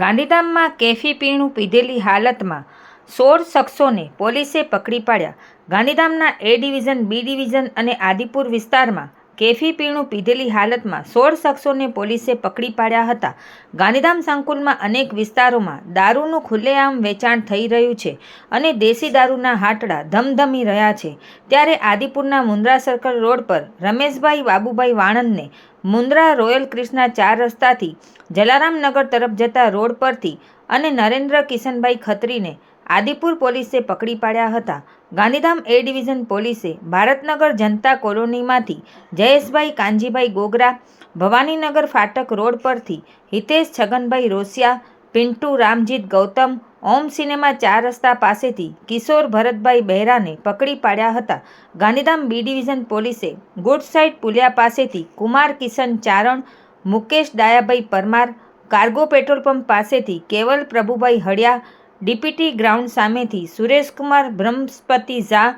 ગાંધીધામમાં કેફી પીણું પીધેલી હાલતમાં સોળ શખ્સોને પોલીસે પકડી પાડ્યા. ગાંધીધામના એ ડિવિઝન, બી ડિવિઝન અને આદિપુર વિસ્તારમાં કેફી પીણું પીધેલી હાલતમાં સોળ શખ્સોને પોલીસે પકડી પાડ્યા હતા. ગાંધીધામ સંકુલમાં અનેક વિસ્તારોમાં દારૂનું ખુલ્લેઆમ વેચાણ થઈ રહ્યું છે અને દેશી દારૂના હાટડા ધમધમી રહ્યા છે. ત્યારે આદિપુરના મુન્દ્રા સર્કલ રોડ પર રમેશભાઈ બાબુભાઈ વાણંદને મુન્દ્રા રોયલ ક્રિષ્ના ચાર રસ્તાથી જલારામનગર તરફ જતા રોડ પરથી અને નરેન્દ્ર કિશનભાઈ ખત્રીને આદિપુર પોલીસે પકડી પાડ્યા હતા. ગાંધીધામ એ ડિવિઝન પોલીસે ભારતનગર જનતા કોલોનીમાંથી જયેશભાઈ કાનજીભાઈ ગોગરા, ભવાનીનગર ફાટક રોડ પરથી હિતેશ છગનભાઈ રોસિયા, પિન્ટુ રામજીત ગૌતમ, ઓમ સિનેમા ચાર રસ્તા પાસેથી કિશોર ભરતભાઈ બહેરાને પકડી પાડ્યા હતા. ગાંધીધામ બી ડિવિઝન પોલીસે ગુડ સાઇડ પુલિયા પાસેથી Kumar Kishan Charan, Mukesh Dayabhai Parmar, cargo petrol pump પાસેથી કેવલ પ્રભુભાઈ હળિયા ડીપીટી ગ્રાઉન્ડ સામેથી સુરેશકુમાર બ્રહ્મસ્પતિ ઝા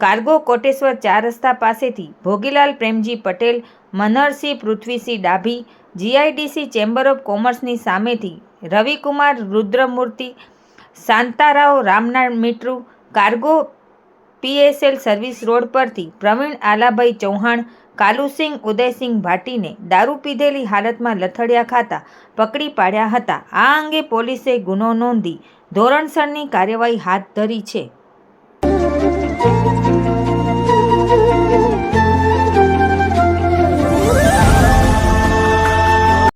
કાર્ગો કોટેશ્વર ચાર રસ્તા પાસેથી Bhogilal Premji Patel, Manharsinh Prithvisinh Dabhi, GIDC chamber of કોમર્સની સામેથી Ravikumar Rudramurthy, Shantarao Ramnal Mitru, cargo PSL service road પરથી પ્રવીણ આલાભાઈ ચૌહાણ, કાલુસિંહ ઉદયસિંહ ભાટીને દારૂ પીધેલી હાલતમાં લથડિયા ખાતા પકડી પાડ્યા હતા. આ અંગે પોલીસે ગુનો નોંધી ધોરણસરની કાર્યવાહી હાથ ધરી છે.